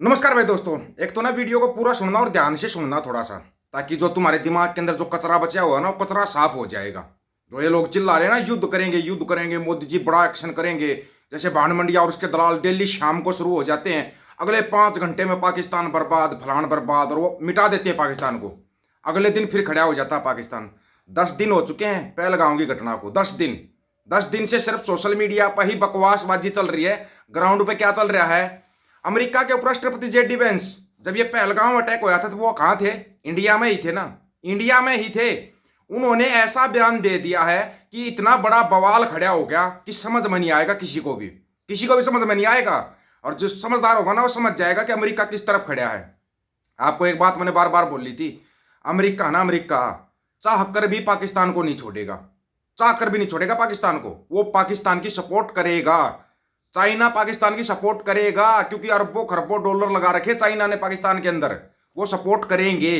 नमस्कार भाई दोस्तों, एक तो ना वीडियो को पूरा सुनना और ध्यान से सुनना थोड़ा सा ताकि जो तुम्हारे दिमाग के अंदर जो कचरा बचा हुआ है ना, वो कचरा साफ़ हो जाएगा। जो ये लोग चिल्ला रहे हैं ना, युद्ध करेंगे युद्ध करेंगे, मोदी जी बड़ा एक्शन करेंगे, जैसे भान मंडिया और उसके दलाल डेली शाम को शुरू हो जाते हैं, अगले पाँच घंटे में पाकिस्तान बर्बाद, फलान बर्बाद, और वो मिटा देते हैं पाकिस्तान को। अगले दिन फिर खड़ा हो जाता है पाकिस्तान। दस दिन हो चुके हैं पहलगांव की घटना को, दस दिन। दस दिन से सिर्फ़ सोशल मीडिया पर ही बकवासबाजी चल रही है। ग्राउंड पे क्या चल रहा है? अमेरिका के उपराष्ट्रपति जेड डिवेंस जब ये पहलगांव अटैक हुआ था तो वो कहाँ थे? इंडिया में ही थे ना? इंडिया में ही थे। उन्होंने ऐसा बयान दे दिया है कि इतना बड़ा बवाल खड़ा हो गया कि समझ में नहीं आएगा किसी को भी। किसी को भी समझ में नहीं आएगा। और जो समझदार होगा ना, वो समझ जाएगा कि अमेरिका किस तरफ़ खड़ा है। आपको एक बात मैंने बार बार बोली थी, अमेरिका ना, अमेरिका चाह कर भी पाकिस्तान को नहीं छोड़ेगा। चाह कर भी नहीं छोड़ेगा पाकिस्तान को। वो पाकिस्तान की सपोर्ट करेगा। चाइना पाकिस्तान की सपोर्ट करेगा, क्योंकि अरबों खरबों डॉलर लगा रखे चाइना ने पाकिस्तान के अंदर। वो सपोर्ट करेंगे।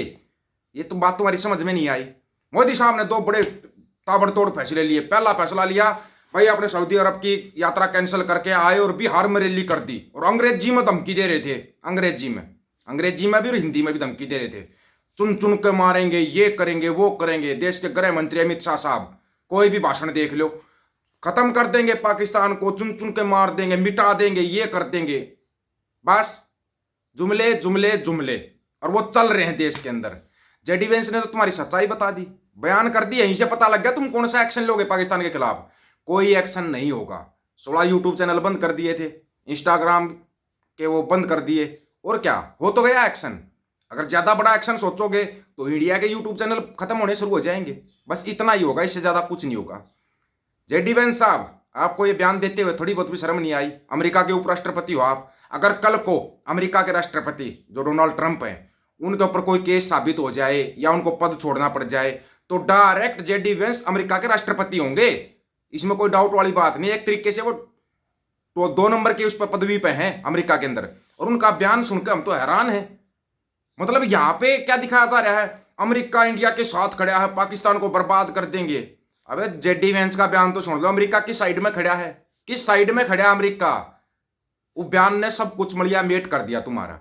ये तो बात तुम्हारी समझ में नहीं आई। मोदी साहब ने दो बड़े ताबड़तोड़ फैसले लिए। पहला फैसला लिया, भाई आपने सऊदी अरब की यात्रा कैंसिल करके आए और बिहार में रैली कर दी। और अंग्रेज़ी में धमकी दे रहे थे। अंग्रेज़ी में। अंग्रेज़ी में भी और हिंदी में भी धमकी दे रहे थे। चुन चुन के मारेंगे, ये करेंगे, वो करेंगे। देश के गृह मंत्री अमित शाह साहब, कोई भी भाषण देख लो। खत्म कर देंगे पाकिस्तान को, चुन चुन के मार देंगे, मिटा देंगे, ये कर देंगे। बस, जुमले जुमले जुमले। और वो चल रहे हैं देश के अंदर। जेडी वेंस ने तो तुम्हारी सच्चाई बता दी, बयान कर दिया यहीं से पता लग गया तुम कौन सा एक्शन लोगे पाकिस्तान के खिलाफ। कोई एक्शन नहीं होगा। सोलह यूट्यूब चैनल बंद कर दिए थे, इंस्टाग्राम के वो बंद कर दिए। और क्या, हो तो गया एक्शन। अगर ज़्यादा बड़ा एक्शन सोचोगे तो इंडिया के यूट्यूब चैनल खत्म होने शुरू हो जाएँगे। बस इतना ही होगा, इससे ज़्यादा कुछ नहीं होगा। जेडी वेंस साहब, आपको ये बयान देते हुए थोड़ी बहुत भी शर्म नहीं आई? अमेरिका के उपराष्ट्रपति हो आप। अगर कल को अमेरिका के राष्ट्रपति, जो डोनाल्ड ट्रंप हैं, उनके ऊपर कोई केस साबित हो जाए या उनको पद छोड़ना पड़ जाए तो डायरेक्ट जेडी वेंस अमेरिका के राष्ट्रपति होंगे। इसमें कोई डाउट वाली बात नहीं एक तरीके से वो तो दो नंबर के उस पर पदवी पे हैं अमेरिका के अंदर। और उनका बयान सुनकर हम तो हैरान हैं। मतलब यहाँ पे क्या दिखाया जा रहा है? अमेरिका, इंडिया के साथ खड़ा है, पाकिस्तान को बर्बाद कर देंगे। अबे, जेडी वेंस का बयान तो सुन लो, अमेरिका किस साइड में खड़ा है? किस साइड में खड़ा है अमेरिका? वो बयान ने सब कुछ मलिया मेट कर दिया तुम्हारा।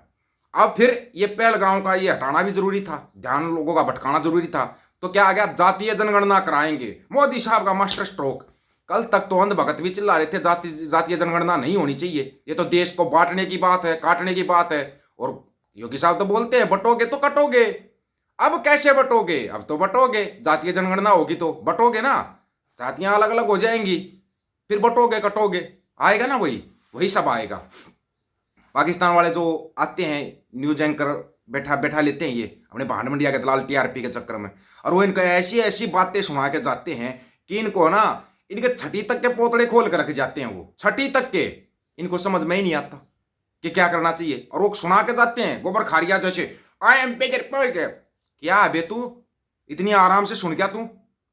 अब फिर ये पहलगांव का ये हटाना भी ज़रूरी था, ध्यान लोगों का भटकाना ज़रूरी था। तो क्या आ गया? जातीय जनगणना कराएँगे। मोदी साहब का मास्टर स्ट्रोक कल तक तो अंध भगत भी चिल्ला रहे थे, जाति, जातीय जनगणना नहीं होनी चाहिए। ये तो देश को बांटने की बात है, काटने की बात है। और योगी साहब तो बोलते हैं, बटोगे तो कटोगे। अब कैसे बटोगे? अब तो बटोगे। जातीय जनगणना होगी तो बटोगे ना। जातियाँ अलग अलग हो जाएँगी। फिर बटोगे, कटोगे। आएगा ना वही? वही सब आएगा। पाकिस्तान वाले जो आते हैं, न्यूज़ एंकर बैठा बैठा लेते हैं ये, अपने भांड मंडिया के दलाल टीआरपी के चक्कर में। और वो इनको ऐसी ऐसी बातें सुना के जाते हैं कि इनको ना, इनके छठी तक के पोतड़े खोल कर रख जाते हैं वो। छठी तक के। इनको समझ में ही नहीं आता कि क्या करना चाहिए। और वो सुना के जाते हैं, गोबर खारिया जैसे आई एम क्या अबे तू इतनी आराम से सुन गया तू?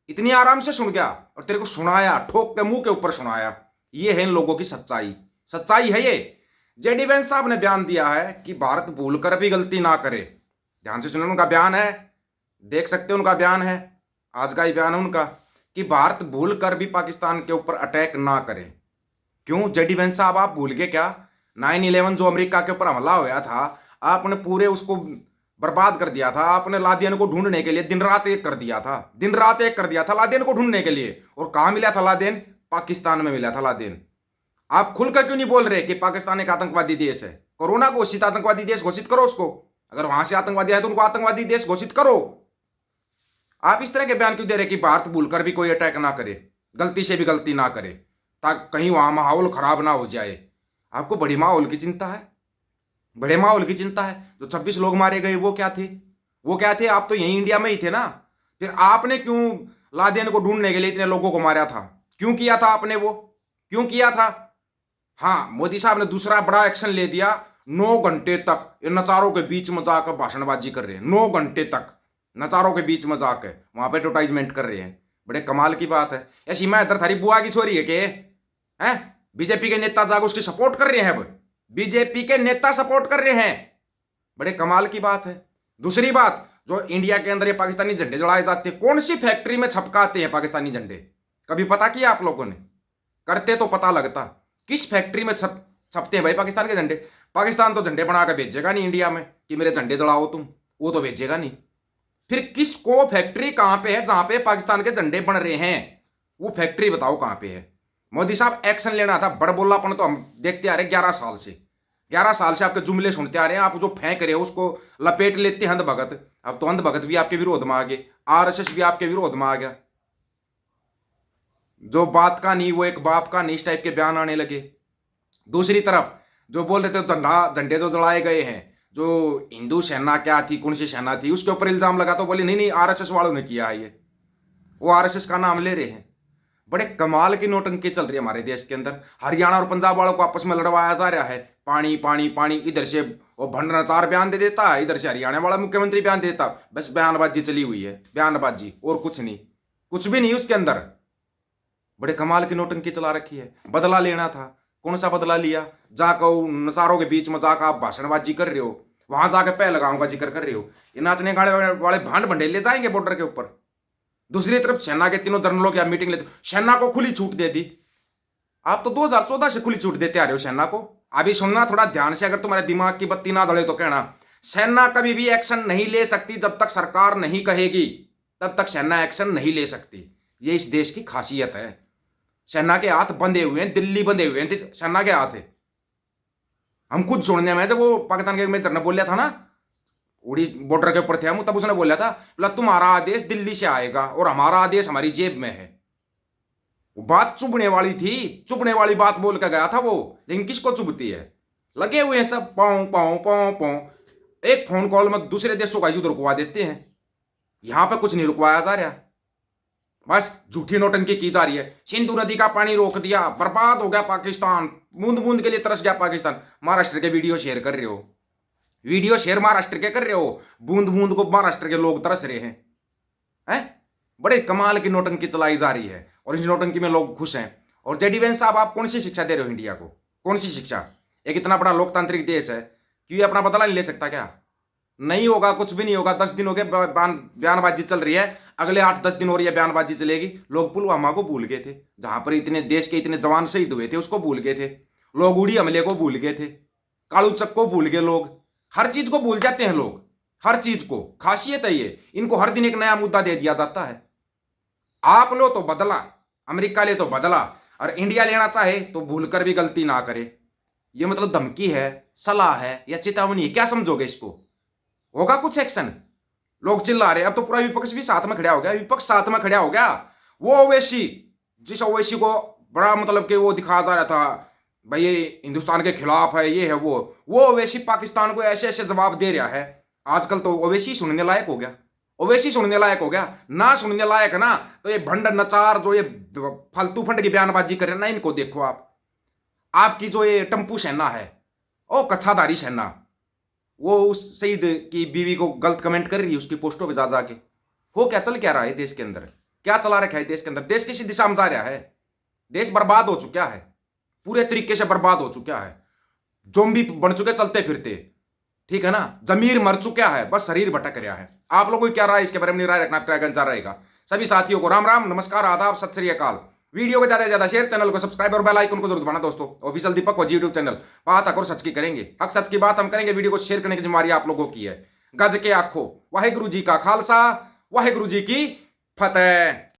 इतनी आराम से सुन गया और तेरे को सुनाया, ठोक के मुँह के ऊपर सुनाया। ये है इन लोगों की सच्चाई। सच्चाई है ये। जेडी वेंस साहब ने बयान दिया है कि भारत भूल कर भी गलती ना करे। ध्यान से सुनो उनका बयान है। देख सकते हो उनका बयान है। आज का ही बयान है उनका कि भारत भूल कर भी पाकिस्तान के ऊपर अटैक ना करे। क्यों? जेडी वेंस साहब, आप भूल गए क्या? नाइन इलेवन जो अमेरिका के ऊपर हमला हुआ था, आपने पूरे उसको बर्बाद कर दिया था आपने लादियन को ढूँढने के लिए दिन रात एक कर दिया था। दिन रात एक कर दिया था लादेन को ढूँढने के लिए। और कहा मिला था लादेन पाकिस्तान में मिला था लादेन आप खुलकर क्यों नहीं बोल रहे कि पाकिस्तान एक आतंकवादी देश है? कोरोना घोषित आतंकवादी देश घोषित करो उसको। अगर वहाँ से आतंकवादी आए तो उनको आतंकवादी देश घोषित करो। आप इस तरह के बयान क्यों दे रहे कि भारत भूलकर भी कोई अटैक ना करे? गलती से भी गलती ना करे। ताकि कहीं वहाँ माहौल खराब ना हो जाए। आपको बड़ी माहौल की चिंता है? बड़े माहौल की चिंता है। जो छब्बीस लोग मारे गए, वो क्या थे? वो क्या थे? आप तो यहीं इंडिया में ही थे ना। फिर आपने क्यों लादेन को ढूँढने के लिए इतने लोगों को मारा था? क्यों किया था आपने वो? क्यों किया था? हाँ मोदी साहब ने दूसरा बड़ा एक्शन ले दिया। नौ घंटे तक ये नचारों के बीच में जाकर भाषणबाजी कर रहे हैं। नौ घंटे तक नचारों के बीच में जाकर वहाँ पर एडवर्टाइजमेंट कर रहे हैं। बड़े कमाल की बात है। या सीमा इधर थारी बुआ की छोरी है के? हैं? बीजेपी के नेता जाकर उसकी सपोर्ट कर रहे हैं अब? बीजेपी के नेता सपोर्ट कर रहे हैं। बड़े कमाल की बात है। दूसरी बात, जो इंडिया के अंदर ये पाकिस्तानी झंडे जड़ाए जाते हैं, कौन सी फैक्ट्री में छपकाते हैं पाकिस्तानी झंडे? कभी पता किया आप लोगों ने? करते तो पता लगता। किस फैक्ट्री में छप, छपते हैं भाई पाकिस्तान के झंडे? पाकिस्तान तो झंडे बना के भेजेगा नहीं इंडिया में कि मेरे झंडे जड़ाओ तुम। वो तो भेजेगा नहीं। फिर किस को फैक्ट्री कहाँ पे है जहाँ पे पाकिस्तान के झंडे बन रहे हैं? वो फैक्ट्री बताओ कहाँ पे है? मोदी साहब एक्शन लेना था बड़ बोलापन तो हम देखते आ रहे ग्यारह साल से। ग्यारह साल से आपके जुमले सुनते आ रहे हैं, आप जो फेंक रहे हो, उसको लपेट लेते हैं अंधभगत अब तो अंध भगत भी आपके विरोध में आ गए, आरएसएस भी आपके विरोध में आ गया। जो बात का नहीं, वो एक बाप का नहीं, इस टाइप के बयान आने लगे। दूसरी तरफ़, जो बोल रहे थे झंडा, झंडे जो जलाए गए हैं, जो हिंदू सेना क्या थी, कौन सी सेना थी, उसके ऊपर इल्ज़ाम लगा तो बोले, नहीं नहीं, आरएसएस वालों ने किया है ये। वो आरएसएस का नाम ले रहे हैं। बड़े कमाल की नोटंकी चल रही है हमारे देश के अंदर। हरियाणा और पंजाब वालों को आपस में लड़वाया जा रहा है। पानी पानी पानी, इधर से वो भंडाचार बयान दे देता है इधर से हरियाणा वाला मुख्यमंत्री बयान देता। बस बयानबाजी चली हुई है, बयानबाजी, और कुछ नहीं। कुछ भी नहीं उसके अंदर। बड़े कमाल की नोटंकी चला रखी है। बदला लेना था। कौन सा बदला लिया? जाकर नसारों के बीच में जाकर आप भाषणबाजी कर रहे हो। वहाँ जाकर पहल गाँव का ज़िक्र कर रहे हो। ये नाचने गाड़े वाले भांड भंडे ले जाएँगे बॉर्डर के ऊपर। दूसरी तरफ़ सेना के तीनों जनरलों की आप मीटिंग लेते सेना को खुली छूट दे दी। आप तो 2014 से खुली छूट देते आ रहे हो सेना को। अभी सुनना, थोड़ा ध्यान से अगर तुम्हारे दिमाग की बत्ती ना दड़े तो कहना, सेना कभी भी एक्शन नहीं ले सकती जब तक सरकार नहीं कहेगी। तब तक सेना एक्शन नहीं ले सकती। ये इस देश की खासियत है। सेना के हाथ बंधे हुए हैं, दिल्ली बंधे हुए हैं। सेना के हाथ है। हम खुद सुनने में जब वो पाकिस्तान के मेजर ने बोलिया था ना, उड़ी बॉर्डर के ऊपर थे हम, तब उसने बोला था, बोला, तुम्हारा आदेश दिल्ली से आएगा और हमारा आदेश हमारी जेब में है। बात चुभने वाली थी, चुभने वाली बात बोल कर गया था वो, लेकिन किसको चुभती है? लगे हुए हैं सब पाओ पाओ पाओ पाओ एक फ़ोन कॉल में दूसरे देशों का युद्ध रुकवा देते हैं। यहाँ पर कुछ नहीं रुकवाया जा रहा। बस झूठी नोटंकी की जा रही है। सिंधु नदी का पानी रोक दिया, बर्बाद हो गया पाकिस्तान। बूंद बूंद के लिए तरस गया पाकिस्तान। महाराष्ट्र के वीडियो शेयर कर रहे हो। वीडियो शेयर महाराष्ट्र के कर रहे हो। बूंद बूंद को महाराष्ट्र के लोग तरस रहे हैं। हैं? बड़े कमाल की नोटंकी चलाई जा रही है। और इस नोटंकी में लोग खुश हैं। और जेडी वैन साहब, आप कौन सी शिक्षा दे रहे हो इंडिया को? कौन सी शिक्षा? एक इतना बड़ा लोकतांत्रिक देश है कि ये अपना बदला नहीं ले सकता क्या? नहीं होगा, कुछ भी नहीं होगा, दस दिन हो गए बयानबाजी चल रही है। अगले आठ, दस दिन हो रही है, बयानबाजी चलेगी। लोग पुलवामा को भूल गए थे। जहाँ पर इतने देश के इतने जवान शहीद हुए थे, उसको भूल गए थे। लोग उड़ी हमले को भूल गए थे। कालू चक को भूल गए लोग। हर चीज़ को भूल जाते हैं लोग। हर चीज़ को। खासियत है ये। इनको हर दिन एक नया मुद्दा दे दिया जाता है। आप लो तो बदला अमेरिका ले तो बदला, और इंडिया लेना चाहे तो भूल भी गलती ना करे। ये मतलब धमकी है, सलाह है, या चेतावनी है? क्या समझोगे इसको? होगा कुछ एक्शन? लोग चिल्ला रहे अब तो पूरा विपक्ष भी साथ में खड़ा हो गया। विपक्ष साथ में खड़ा हो गया। वो ओवैसी, जिस ओवैसी को बड़ा मतलब कि वो दिखा जा रहा था, भाई ये हिंदुस्तान के खिलाफ है, ये है, वो। वो ओवैसी पाकिस्तान को ऐसे ऐसे जवाब दे रहा है। आजकल तो ओवैसी सुनने लायक हो गया। ओवैसी सुनने लायक हो गया। ना सुनने लायक ना तो ये भंड नचार जो ये फालतू फंड की बयानबाजी करे ना, इनको देखो आप। आपकी जो ये टम्पू सेना है, ओ कच्छाधारी सेना वो उस शहीद की बीवी को गलत कमेंट कर रही है उसकी पोस्टों पर जा जाके हो क्या, चल क्या रहा है देश के अंदर? क्या चला रखा है देश के अंदर? देश किसी दिशा में जा रहा है। देश बर्बाद हो चुका है। पूरे तरीके से बर्बाद हो चुका है। जोम्बी बन चुके चलते फिरते। ठीक है ना? जमीर मर चुका है, बस शरीर भटक रहा है। आप लोगों की क्या राय इसके बारे में राय रखना आपका जा रहेगा। सभी साथियों को राम राम, नमस्कार, आदाब, सत श्री अकाल। वीडियो को ज़्यादा से ज़्यादा शेयर चैनल को सब्सक्राइब और बेल आइकन को ज़रूर दबाना, दोस्तों। ऑफिशियल दीपक को यूट्यूब चैनल बात और सच की करेंगे। हक, सच की बात हम करेंगे, वीडियो को शेयर करने की जिम्मेवारी आप लोगों की है। गज के आखो वाहे गुरु जी का खालसा वाहे गुरु जी की फतेह।